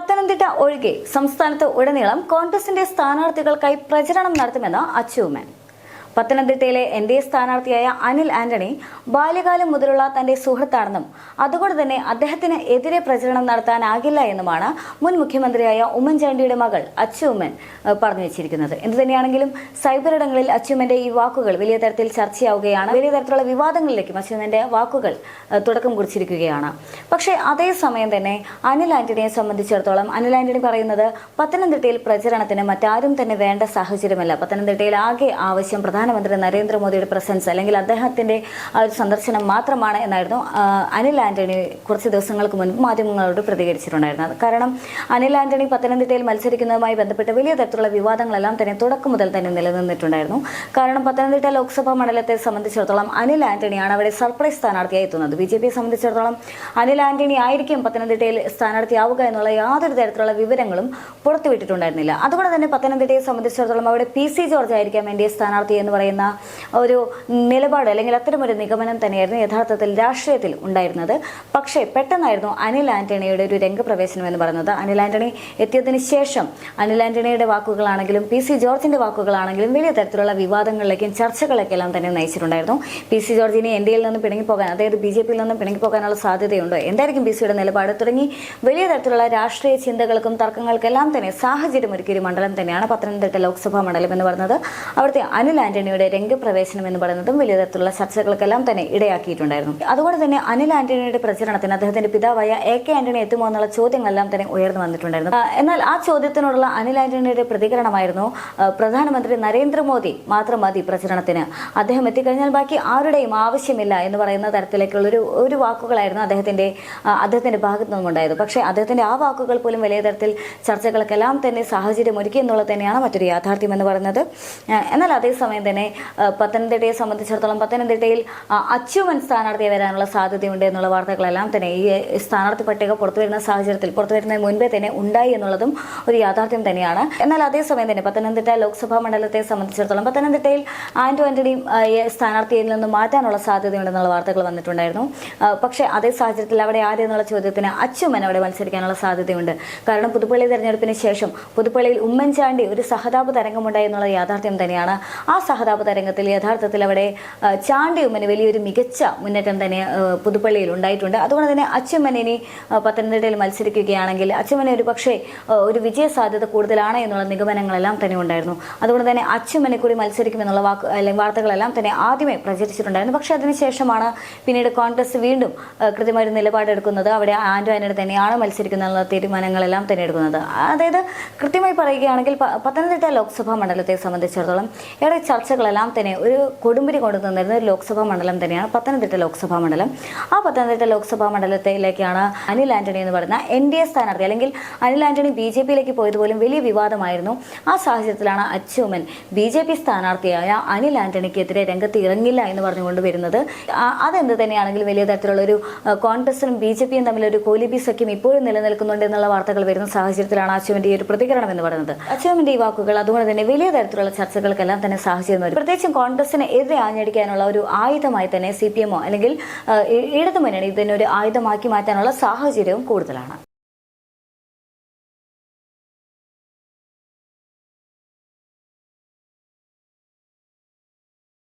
പത്തനംതിട്ട ഒഴികെ സംസ്ഥാനത്ത് ഉടനീളം കോൺഗ്രസിന്റെ സ്ഥാനാർത്ഥികൾക്കായി പ്രചരണം നടത്തുമെന്ന് അച്ചൂമൻ പത്തനംതിട്ടയിലെ എൻ ഡി എ സ്ഥാനാർത്ഥിയായ അനിൽ ആന്റണി ബാല്യകാലം മുതലുള്ള തന്റെ സുഹൃത്താണെന്നും അതുകൊണ്ട് തന്നെ അദ്ദേഹത്തിന് എതിരെ പ്രചരണം നടത്താനാകില്ല എന്നുമാണ് മുൻ മുഖ്യമന്ത്രിയായ ഉമ്മൻചാണ്ടിയുടെ മകൾ അച്ചുമ്മൻ പറഞ്ഞു വെച്ചിരിക്കുന്നത്. എന്തു തന്നെയാണെങ്കിലും സൈബർ ഇടങ്ങളിൽ അച്ചുമ്മന്റെ ഈ വാക്കുകൾ വലിയ തരത്തിൽ ചർച്ചയാവുകയാണ്. വലിയ തരത്തിലുള്ള വിവാദങ്ങളിലേക്കും അച്ചുമ്മന്റെ വാക്കുകൾ തുടക്കം കുറിച്ചിരിക്കുകയാണ്. പക്ഷേ അതേസമയം തന്നെ അനിൽ ആന്റണിയെ സംബന്ധിച്ചിടത്തോളം അനിൽ ആന്റണി പറയുന്നത് പത്തനംതിട്ടയിൽ പ്രചരണത്തിന് മറ്റാരും തന്നെ വേണ്ട സാഹചര്യമല്ല. പത്തനംതിട്ടയിൽ ആകെ ആവശ്യം പ്രധാനമന്ത്രി നരേന്ദ്രമോദിയുടെ പ്രസൻസ് അല്ലെങ്കിൽ അദ്ദേഹത്തിന്റെ ആ ഒരു സന്ദർശനം മാത്രമാണ് എന്നായിരുന്നു അനിൽ ആന്റണി കുറച്ച് ദിവസങ്ങൾക്ക് മുൻപ് മാധ്യമങ്ങളോട് പ്രതികരിച്ചിട്ടുണ്ടായിരുന്നത്. കാരണം അനിൽ ആന്റണി പത്തനംതിട്ടയിൽ മത്സരിക്കുന്നതുമായി ബന്ധപ്പെട്ട് വലിയ തരത്തിലുള്ള വിവാദങ്ങളെല്ലാം തന്നെ തുടക്കം മുതൽ തന്നെ നിലനിന്നിട്ടുണ്ടായിരുന്നു. കാരണം പത്തനംതിട്ട ലോക്സഭാ മണ്ഡലത്തെ സംബന്ധിച്ചിടത്തോളം അനിൽ ആന്റണിയാണ് അവിടെ സർപ്രൈസ് സ്ഥാനാർത്ഥിയായി എത്തുന്നത്. ബി ജെ പിയെ സംബന്ധിച്ചിടത്തോളം അനിൽ ആന്റണി ആയിരിക്കും പത്തനംതിട്ടയിൽ സ്ഥാനാർത്ഥിയാവുക എന്നുള്ള യാതൊരു തരത്തിലുള്ള വിവരങ്ങളും പുറത്തുവിട്ടിട്ടുണ്ടായിരുന്നില്ല. അതുകൊണ്ട് തന്നെ പത്തനംതിട്ടയെ സംബന്ധിച്ചിടത്തോളം അവിടെ പി സി ജോർജ് ആയിരിക്കാം എൻ ഡി എ സ്ഥാനാർത്ഥി എന്ന് പറയുന്ന ഒരു നിലപാട് അല്ലെങ്കിൽ അത്തരമൊരു നിഗമനം തന്നെയായിരുന്നു യഥാർത്ഥത്തിൽ രാഷ്ട്രീയത്തിൽ ഉണ്ടായിരുന്നത്. പക്ഷേ പെട്ടെന്നായിരുന്നു അനിൽ ആന്റണിയുടെ ഒരു രംഗപ്രവേശനം എന്ന് പറയുന്നത്. അനിൽ ആന്റണി എത്തിയതിന് ശേഷം അനിൽ ആന്റണിയുടെ വാക്കുകളാണെങ്കിലും പി സി ജോർജിന്റെ വാക്കുകളാണെങ്കിലും വലിയ തരത്തിലുള്ള വിവാദങ്ങളിലേക്കും ചർച്ചകളൊക്കെ എല്ലാം തന്നെ നയിച്ചിട്ടുണ്ടായിരുന്നു. പി സി ജോർജിനെ എൻ ഡി എയിൽ നിന്ന് പിണങ്ങിപ്പോകാൻ അതായത് ബി ജെ പിയിൽ നിന്നും പിണങ്ങിപ്പോകാനുള്ള സാധ്യതയുണ്ടോ? എന്തായിരിക്കും പി സിയുടെ നിലപാട്? തുടങ്ങി വലിയ തരത്തിലുള്ള രാഷ്ട്രീയ ചിന്തകൾക്കും തർക്കങ്ങൾക്കെല്ലാം തന്നെ സാഹചര്യം ഒരുക്കിയ ഒരു മണ്ഡലം തന്നെയാണ് പത്തനംതിട്ട ലോക്സഭാ മണ്ഡലം എന്ന് പറയുന്നത്. അവിടുത്തെ അനിൽ ആന്റണിയുടെ രംഗപ്രവേശനം എന്ന് പറയുന്നതും വലിയ തരത്തിലുള്ള ചർച്ചകൾക്കെല്ലാം തന്നെ ഇടയാക്കിയിട്ടുണ്ടായിരുന്നു. അതുകൊണ്ട് തന്നെ അനിൽ ആന്റണിയുടെ പ്രചരണത്തിന് അദ്ദേഹത്തിന്റെ പിതാവായ എ കെ ആന്റണി എത്തുമോ എന്നുള്ള ചോദ്യങ്ങളെല്ലാം തന്നെ ഉയർന്നു വന്നിട്ടുണ്ടായിരുന്നു. എന്നാൽ ആ ചോദ്യത്തിനോടുള്ള അനിൽ ആന്റണിയുടെ പ്രതികരണമായിരുന്നു പ്രധാനമന്ത്രി നരേന്ദ്രമോദി മാത്രം മതി പ്രചരണത്തിന്. അദ്ദേഹം എത്തിക്കഴിഞ്ഞാൽ ബാക്കി ആരുടെയും ആവശ്യമില്ല എന്ന് പറയുന്ന തരത്തിലേക്കുള്ള ഒരു ഒരു വാക്കുകളായിരുന്നു അദ്ദേഹത്തിന്റെ അദ്ദേഹത്തിന്റെ ഭാഗത്തു നിന്നുണ്ടായത് പക്ഷേ അദ്ദേഹത്തിന്റെ ആ വാക്കുകൾ പോലും വലിയ തരത്തിൽ ചർച്ചകൾക്കെല്ലാം തന്നെ സാഹചര്യം ഒരുക്കി എന്നുള്ളത് തന്നെയാണ് മറ്റൊരു യാഥാർത്ഥ്യം എന്ന് പറയുന്നത്. എന്നാൽ അതേസമയം തന്നെ പത്തനംതിട്ടയെ സംബന്ധിച്ചിടത്തോളം പത്തനംതിട്ടയിൽ അച്യുവൻ സ്ഥാനാർത്ഥിയെ വരാനുള്ള സാധ്യതയുണ്ട് എന്നുള്ള വാർത്തകളെല്ലാം തന്നെ ഈ സ്ഥാനാർത്ഥി പട്ടിക പുറത്തു വരുന്ന സാഹചര്യത്തിൽ പുറത്തു വരുന്നതിന് മുൻപേ തന്നെ ഉണ്ടായി എന്നുള്ളതും ഒരു യാഥാർത്ഥ്യം തന്നെയാണ്. എന്നാൽ അതേസമയം തന്നെ പത്തനംതിട്ട ലോക്സഭാ മണ്ഡലത്തെ സംബന്ധിച്ചിടത്തോളം പത്തനംതിട്ടയിൽ ആന്റോ ആന്റണി സ്ഥാനാർത്ഥിയിൽ നിന്ന് മാറ്റാനുള്ള സാധ്യതയുണ്ടെന്നുള്ള വാർത്തകൾ വന്നിട്ടുണ്ടായിരുന്നു. പക്ഷേ അതേ സാഹചര്യത്തിൽ അവിടെ ആരെന്നുള്ള ചോദ്യത്തിന് അച്ചുമൻ അവിടെ മത്സരിക്കാനുള്ള സാധ്യതയുണ്ട്. കാരണം പുതുപ്പള്ളി തെരഞ്ഞെടുപ്പിന് ശേഷം പുതുപ്പള്ളിയിൽ ഉമ്മൻചാണ്ടി ഒരു സഹതാപ തരംഗമുണ്ടായി എന്നുള്ള യാഥാർത്ഥ്യം തന്നെയാണ് ആ സഹതാപ തരംഗത്തിൽ യഥാർത്ഥത്തിൽ അവിടെ ചാണ്ടിയമ്മന് വലിയൊരു മികച്ച മുന്നേറ്റം തന്നെ പുതുപ്പള്ളിയിൽ ഉണ്ടായിട്ടുണ്ട്. അതുകൊണ്ട് തന്നെ ആ, പത്തനംതിട്ടയിൽ മത്സരിക്കുകയാണെങ്കിൽ അച്ചുമ്മന് ഒരു പക്ഷേ ഒരു വിജയ സാധ്യത കൂടുതലാണ് എന്നുള്ള നിഗമനങ്ങളെല്ലാം തന്നെ ഉണ്ടായിരുന്നു. അതുകൊണ്ട് തന്നെ അച്ഛമ്മനെ കൂടി മത്സരിക്കുമെന്നുള്ള വാക്ക് അല്ലെങ്കിൽ വാർത്തകളെല്ലാം തന്നെ ആദ്യമേ പ്രചരിച്ചിട്ടുണ്ടായിരുന്നു. പക്ഷേ അതിനുശേഷമാണ് പിന്നീട് കോൺഗ്രസ് വീണ്ടും കൃത്യമായ കൃത്യമായൊരു നിലപാടെടുക്കുന്നത്. അവിടെ ആന്റോ ആൻഡ് തന്നെയാണ് മത്സരിക്കുന്ന തീരുമാനങ്ങളെല്ലാം തന്നെ എടുക്കുന്നത്. അതായത് കൃത്യമായി പറയുകയാണെങ്കിൽ പത്തനംതിട്ട ലോക്സഭാ മണ്ഡലത്തെ സംബന്ധിച്ചിടത്തോളം ഏറെ ചർച്ചകളെല്ലാം തന്നെ ഒരു കൊടുമ്പിരി കൊണ്ടു തന്നിരുന്ന ഒരു ലോക്സഭാ മണ്ഡലം തന്നെയാണ് പത്തനംതിട്ട ലോക്സഭാ മണ്ഡലം. ആ പത്തനംതിട്ട ലോക്സഭാ മണ്ഡലത്തിലേക്കാണ് അനിൽ ആന്റണി എന്ന് പറയുന്ന എൻ ഡി എ സ്ഥാനാർത്ഥി അല്ലെങ്കിൽ അനിൽ ആന്റണി ബി ജെ പിയിലേക്ക് പോയത് പോലും വലിയ വിവാദമായിരുന്നു. ആ സാഹചര്യത്തിലാണ് അച്ചുമൻ ബി ജെ പി സ്ഥാനാർത്ഥിയായ അനിൽ ആന്റണിക്കെതിരെ രംഗത്ത് ഇറങ്ങില്ല എന്ന് പറഞ്ഞുകൊണ്ട് വരുന്നത്. അതെന്ത് തന്നെയാണെങ്കിലും വലിയ തരത്തിലുള്ള ഒരു കോൺഗ്രസും ബി ജെ പിയും തമ്മിലൊരു കോലിബി സഖ്യം ഇപ്പോഴും നിലനിൽക്കുന്നുണ്ട് എന്നുള്ള വാർത്തകൾ വരുന്ന സാഹചര്യത്തിലാണ് അച്ചുമന്റെ ഈ ഒരു പ്രതികരണം എന്ന് പറയുന്നത്. അച്ചുമന്റെ ഈ വാക്കുകൾ അതുകൊണ്ട് തന്നെ വലിയ തരത്തിലുള്ള ചർച്ചകൾക്കെല്ലാം തന്നെ സാഹചര്യം വരും പ്രത്യേകിച്ചും കോൺഗ്രസിനെ എതിരെ ആഞ്ഞടിക്കാനുള്ള ഒരു ആയുധമായി തന്നെ സി പി എമ്മോ അല്ലെങ്കിൽ ഇടതുമുന്നണി ഇതിനെ ഒരു ആയുധമാക്കി മാറ്റാനുള്ള സാഹചര്യവും കൂടുതലാണ്.